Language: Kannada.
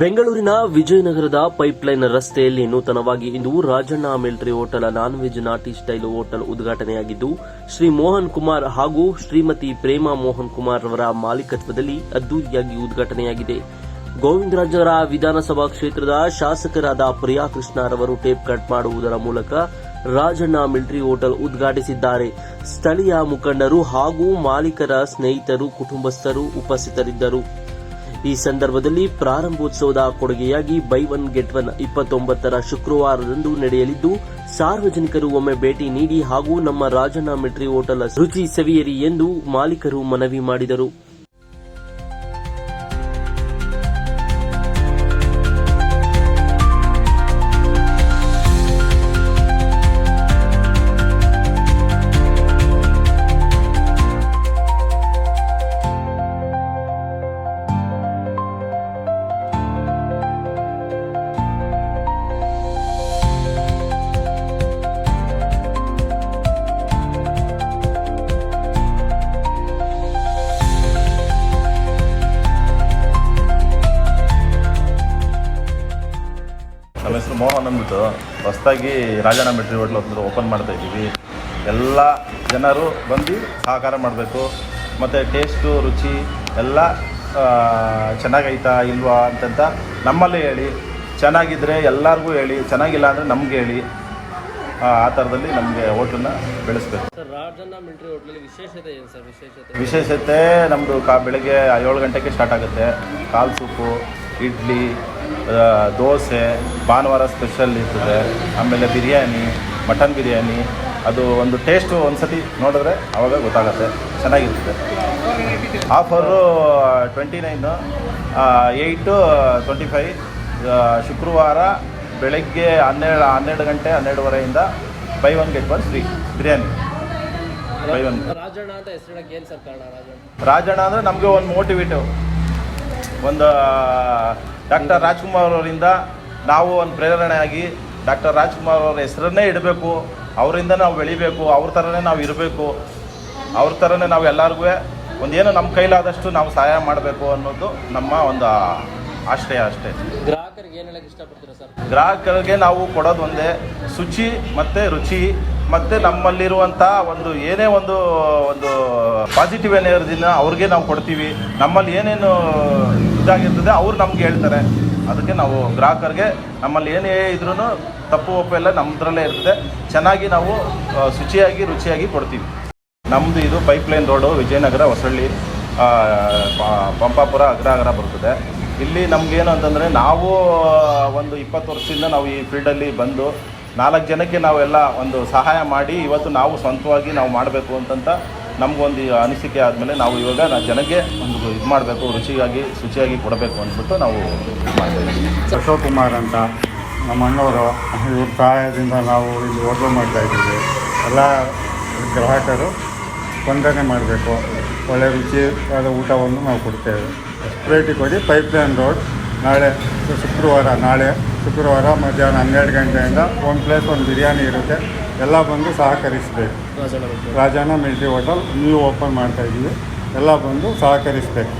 ಬೆಂಗಳೂರಿನ ವಿಜಯನಗರದ ಪೈಪ್ಲೈನ್ ರಸ್ತೆಯಲ್ಲಿ ನೂತನವಾಗಿ ಇಂದು Rajanna military hotel non veg ನಾಟಿ ಸ್ಟೈಲ್ ಹೋಟೆಲ್ ಉದ್ಘಾಟನೆಯಾಗಿದ್ದು, ಶ್ರೀ ಮೋಹನ್ ಕುಮಾರ್ ಹಾಗೂ ಶ್ರೀಮತಿ ಪ್ರೇಮಾ ಮೋಹನ್ ಕುಮಾರ್ ಅವರ ಮಾಲೀಕತ್ವದಲ್ಲಿ ಅದ್ದೂರಿಯಾಗಿ ಉದ್ಘಾಟನೆಯಾಗಿದೆ. ಗೋವಿಂದರಾಜರ ವಿಧಾನಸಭಾ ಕ್ಷೇತ್ರದ ಶಾಸಕರಾದ ಪ್ರಿಯಾ ಕೃಷ್ಣರವರು ಟೇಪ್ ಕಟ್ ಮಾಡುವುದರ ಮೂಲಕ ರಾಜಣ್ಣ ಮಿಲಿಟರಿ ಹೋಟೆಲ್ ಉದ್ಘಾಟಿಸಿದ್ದಾರೆ. ಸ್ಥಳೀಯ ಮುಖಂಡರು ಹಾಗೂ ಮಾಲೀಕರ ಸ್ನೇಹಿತರು, ಕುಟುಂಬಸ್ಥರು ಉಪಸ್ಥಿತರಿದ್ದರು. ಈ ಸಂದರ್ಭದಲ್ಲಿ ಪ್ರಾರಂಭೋತ್ಸವದ ಕೊಡುಗೆಯಾಗಿ ಬೈ ಒನ್ ಗೆಟ್ ಒನ್ ಇಪ್ಪತ್ತೊಂಬತ್ತರ ಶುಕ್ರವಾರದಂದು ನಡೆಯಲಿದ್ದು, ಸಾರ್ವಜನಿಕರು ಒಮ್ಮೆ ಭೇಟಿ ನೀಡಿ ಹಾಗೂ ನಮ್ಮ ರಾಜನ ಮೆಟ್ರಿ ಹೋಟೆಲ್ ರುಚಿ ಸವಿಯರಿ ಎಂದು ಮಾಲೀಕರು ಮನವಿ ಮಾಡಿದರು. ನಮ್ಮ ಹೆಸರು ಮೋಹನ್ ಅಂದ್ಬಿಟ್ಟು ಹೊಸದಾಗಿ ರಾಜಣ್ಣ ಮೆಟ್ರಿ ಹೋಟ್ಲ್ ಒಂದು ಓಪನ್ ಮಾಡ್ತಾ ಇದ್ದೀವಿ. ಎಲ್ಲ ಜನರು ಬಂದು ಸಹಕಾರ ಮಾಡಬೇಕು. ಮತ್ತು ಟೇಸ್ಟು ರುಚಿ ಎಲ್ಲ ಚೆನ್ನಾಗೈತಾ ಇಲ್ವಾ ಅಂತಂತ ನಮ್ಮಲ್ಲೇ ಹೇಳಿ. ಚೆನ್ನಾಗಿದ್ದರೆ ಎಲ್ಲರಿಗೂ ಹೇಳಿ. ಚೆನ್ನಾಗಿಲ್ಲ ಅಂದರೆ ನಮ್ಗೆ ಹೇಳಿ. ಆ ಥರದಲ್ಲಿ ನಮಗೆ ಹೋಟ್ಲನ್ನ ಬೆಳೆಸ್ಬೇಕು. ಸರ್ ರಾಜಣ್ಣ ಮಿಲಿಟರಿ ಹೋಟೆಲ್ ವಿಶೇಷತೆ ಏನು ಸರ್? ವಿಶೇಷತೆ? ವಿಶೇಷತೆ ನಮ್ಮದು ಕಾ ಬೆಳಗ್ಗೆ ಏಳು ಗಂಟೆಗೆ ಸ್ಟಾರ್ಟ್ ಆಗುತ್ತೆ. ಕಾಲು ಸೂಪು ಇಡ್ಲಿ ದೋಸೆ ಭಾನುವಾರ ಸ್ಪೆಷಲ್ ಇರ್ತದೆ. ಆಮೇಲೆ ಬಿರಿಯಾನಿ ಮಟನ್ ಬಿರಿಯಾನಿ. ಅದು ಒಂದು ಟೇಸ್ಟು ಒಂದು ಸತಿ ನೋಡಿದ್ರೆ ಆವಾಗ ಗೊತ್ತಾಗುತ್ತೆ. ಚೆನ್ನಾಗಿರ್ತದೆ offer twenty nine eight twenty five ಶುಕ್ರವಾರ ಬೆಳಗ್ಗೆ ಹನ್ನೆರಡು ಹನ್ನೆರಡು ಗಂಟೆ ಹನ್ನೆರಡುವರೆಯಿಂದ buy one get one free biryani. Buy one Rajanna ಅಂದರೆ ನಮಗೆ ಒಂದು ಮೋಟಿವೇಟು ಒಂದು ಡಾಕ್ಟರ್ ರಾಜ್ಕುಮಾರ್ ಅವರಿಂದ ನಾವು ಒಂದು ಪ್ರೇರಣೆ ಆಗಿ ಡಾಕ್ಟರ್ ರಾಜ್ಕುಮಾರ್ ಅವರ ಹೆಸರನ್ನೇ ಇಡಬೇಕು ಅವರಿಂದ ನಾವು ಬೆಳಿಬೇಕು ಅವ್ರ ಥರನೇ ನಾವು ಇರಬೇಕು ಅವ್ರ ಥರನೇ ನಾವು ಎಲ್ಲರಿಗೂ ಒಂದೇನೋ ನಮ್ಮ ಕೈಲಾದಷ್ಟು ನಾವು ಸಹಾಯ ಮಾಡಬೇಕು ಅನ್ನೋದು ನಮ್ಮ ಒಂದು ಆಶ್ರಯ ಅಷ್ಟೇ. ಗ್ರಾಹಕರಿಗೆ ಏನು ಹೇಳಕ್ಕೆ ಇಷ್ಟಪಡ್ತೀರಾ ಸರ್? ಗ್ರಾಹಕರಿಗೆ ನಾವು ಕೊಡೋದು ಒಂದೇ ಶುಚಿ ಮತ್ತು ರುಚಿ. ಮತ್ತು ನಮ್ಮಲ್ಲಿರುವಂಥ ಒಂದು ಏನೇ ಒಂದು ಒಂದು ಪಾಸಿಟಿವ್ ಎನರ್ಜಿನ ಅವ್ರಿಗೆ ನಾವು ಕೊಡ್ತೀವಿ. ನಮ್ಮಲ್ಲಿ ಏನೇನು ಇದಾಗಿರ್ತದೆ ಅವ್ರು ನಮ್ಗೆ ಹೇಳ್ತಾರೆ. ಅದಕ್ಕೆ ನಾವು ಗ್ರಾಹಕರಿಗೆ ನಮ್ಮಲ್ಲಿ ಏನೇ ಇದ್ರೂ ತಪ್ಪು ಒಪ್ಪು ಎಲ್ಲ ನಮ್ಮದ್ರಲ್ಲೇ ಇರ್ತದೆ ಚೆನ್ನಾಗಿ ನಾವು ಶುಚಿಯಾಗಿ, ರುಚಿಯಾಗಿ ಕೊಡ್ತೀವಿ. ನಮ್ಮದು ಇದು ಪೈಪ್ಲೈನ್ ರೋಡು ವಿಜಯನಗರ, ಹೊಸಳ್ಳಿ ಪಂಪಾಪುರ, ಅಗ್ರಹಾರ ಬರ್ತದೆ. ಇಲ್ಲಿ ನಮಗೇನು ಅಂತಂದರೆ ನಾವು ಒಂದು ಇಪ್ಪತ್ತು ವರ್ಷದಿಂದ ನಾವು ಈ ಫೀಲ್ಡಲ್ಲಿ ಬಂದು ನಾಲ್ಕು ಜನಕ್ಕೆ ನಾವೆಲ್ಲ ಒಂದು ಸಹಾಯ ಮಾಡಿ ಇವತ್ತು ನಾವು ಸ್ವಂತವಾಗಿ ನಾವು ಮಾಡಬೇಕು ಅಂತಂತ ನಮಗೊಂದು ಅನಿಸಿಕೆ ಆದಮೇಲೆ ನಾವು ಇವಾಗ ನಾ ಜನಕ್ಕೆ ಒಂದು ಇದು ಮಾಡಬೇಕು ರುಚಿಯಾಗಿ ಶುಚಿಯಾಗಿ ಕೊಡಬೇಕು ಅಂದ್ಬಿಟ್ಟು ನಾವು ಅಶೋಕ್ ಕುಮಾರ್ ಅಂತ ನಮ್ಮ ಅಣ್ಣವರು ಇವ್ರ ಸಹಾಯದಿಂದ ನಾವು ಇಲ್ಲಿ ಹೋಟ್ಲು ಮಾಡ್ತಾ ಇದ್ದೀವಿ. ಎಲ್ಲ ಗ್ರಾಹಕರು ಸ್ಪಂದನೆ ಮಾಡಬೇಕು. ಒಳ್ಳೆ ರುಚಿಯಾದ ಊಟವನ್ನು ನಾವು ಕೊಡ್ತೇವೆ. ಸ್ಪ್ರೇಟಿ ಕೊಡಿ ಪೈಪ್ಲೈನ್ ರೋಡ್ ನಾಳೆ ಶುಕ್ರವಾರ, ನಾಳೆ ಶುಕ್ರವಾರ ಮಧ್ಯಾಹ್ನ ಹನ್ನೆರಡು ಗಂಟೆಯಿಂದ ಒಂದು ಪ್ಲೇಸ್ ಒಂದು ಬಿರಿಯಾನಿ ಇರುತ್ತೆ. ಎಲ್ಲ ಬಂದು ಸಹಕರಿಸಬೇಕು. ರಾಜಾನ ಮಿಲ್ಟ್ರಿ ಹೋಟೆಲ್ ನ್ಯೂ ಓಪನ್ ಮಾಡ್ತಾ ಇದ್ದೀವಿ. ಎಲ್ಲ ಬಂದು ಸಹಕರಿಸಬೇಕು.